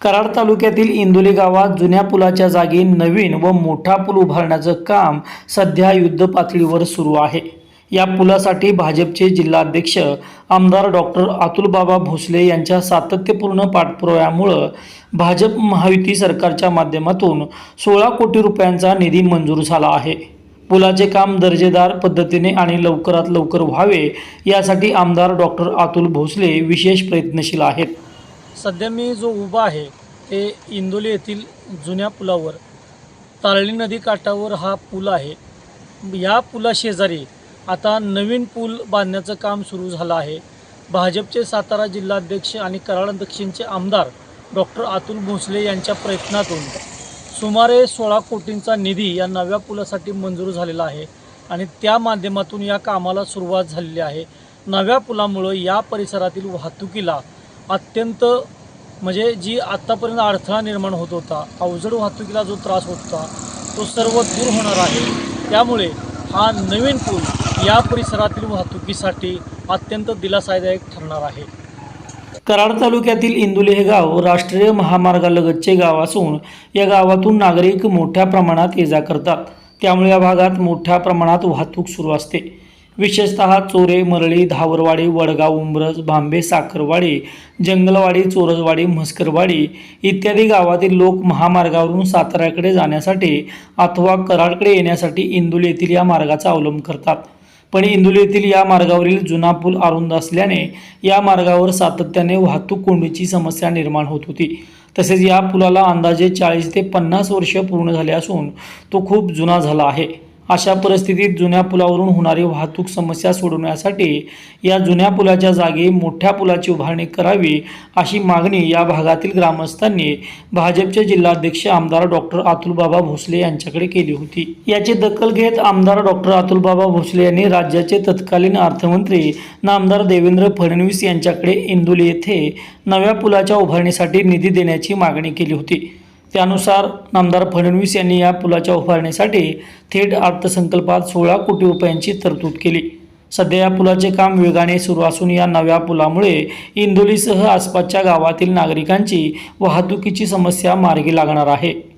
कराड तालुक्यातील इंदोली गावात जुन्या पुलाच्या जागी नवीन व मोठा पूल उभारण्याचं काम सध्या युद्ध पातळीवर सुरू आहे. या पुलासाठी भाजपचे जिल्हाध्यक्ष आमदार डॉक्टर अतुलबाबा भोसले यांच्या सातत्यपूर्ण पाठपुराव्यामुळं भाजप महायुती सरकारच्या माध्यमातून सोळा कोटी रुपयांचा निधी मंजूर झाला आहे. पुलाचे काम दर्जेदार पद्धतीने आणि लवकरात लवकर व्हावे यासाठी आमदार डॉक्टर अतुल भोसले विशेष प्रयत्नशील आहेत. सध्या मी जो उभा आहे ते इंदोली येथील जुन्या पुलावर तारळी नदी काठावर हा पूल आहे. या पुलाशेजारी आता नवीन पूल बांधण्याचं काम सुरू झालं आहे. भाजपचे सातारा जिल्हाध्यक्ष आणि कराड दक्षिणचे आमदार डॉक्टर अतुल भोसले यांच्या प्रयत्नातून सुमारे सोळा कोटींचा निधी या नव्या पुलासाठी मंजूर झालेला आहे आणि त्या माध्यमातून या कामाला सुरुवात झालेली आहे. नव्या पुलामुळं या परिसरातील वाहतुकीला अत्यंत म्हणजे जी आत्तापर्यंत अडथळा निर्माण होत होता अवजड वाहतुकीला जो त्रास होत होता तो सर्व दूर होणार आहे. त्यामुळे हा नवीन पूल या परिसरातील वाहतुकीसाठी अत्यंत दिलासादायक ठरणार आहे. कराड तालुक्यातील इंदुले हे गाव राष्ट्रीय महामार्गालगतचे गाव असून या गावातून नागरिक मोठ्या प्रमाणात ये जा करतात. त्यामुळे या भागात मोठ्या प्रमाणात वाहतूक सुरू असते. विशेषतः चोरे मरळी धावरवाडी वडगाव उंब्रज भांबे साखरवाडी जंगलवाडी चोरजवाडी म्हस्करवाडी इत्यादी गावातील लोक महामार्गावरून साताऱ्याकडे जाण्यासाठी अथवा कराडकडे येण्यासाठी इंदुल येथील या मार्गाचा अवलंब करतात. पण इंदुल येथील या मार्गावरील जुना पूल अरुंद असल्याने या मार्गावर सातत्याने वाहतूक कोंडीची समस्या निर्माण होत होती. तसेच या पुलाला अंदाजे चाळीस ते पन्नास वर्ष पूर्ण झाले असून तो खूप जुना झाला आहे. अशा परिस्थितीत जुन्या पुलावरून होणारी वाहतूक समस्या सोडवण्यासाठी या जुन्या पुलाच्या जागी मोठ्या पुलाची उभारणी करावी अशी मागणी या भागातील ग्रामस्थांनी भाजपचे जिल्हाध्यक्ष आमदार डॉक्टर अतुलबाबा भोसले यांच्याकडे केली होती. याची दखल घेत आमदार डॉक्टर अतुलबाबा भोसले यांनी राज्याचे तत्कालीन अर्थमंत्री नामदार देवेंद्र फडणवीस यांच्याकडे इंदोली येथे नव्या पुलाच्या उभारणीसाठी निधी देण्याची मागणी केली होती. त्यानुसार नामदार फडणवीस यांनी या पुलाच्या उभारणीसाठी थेट अर्थसंकल्पात सोळा कोटी रुपयांची तरतूद केली. सध्या या पुलाचे काम वेगाने सुरू असून या नव्या पुलामुळे इंदोलीसह आसपासच्या गावातील नागरिकांची वाहतुकीची समस्या मार्गी लागणार आहे.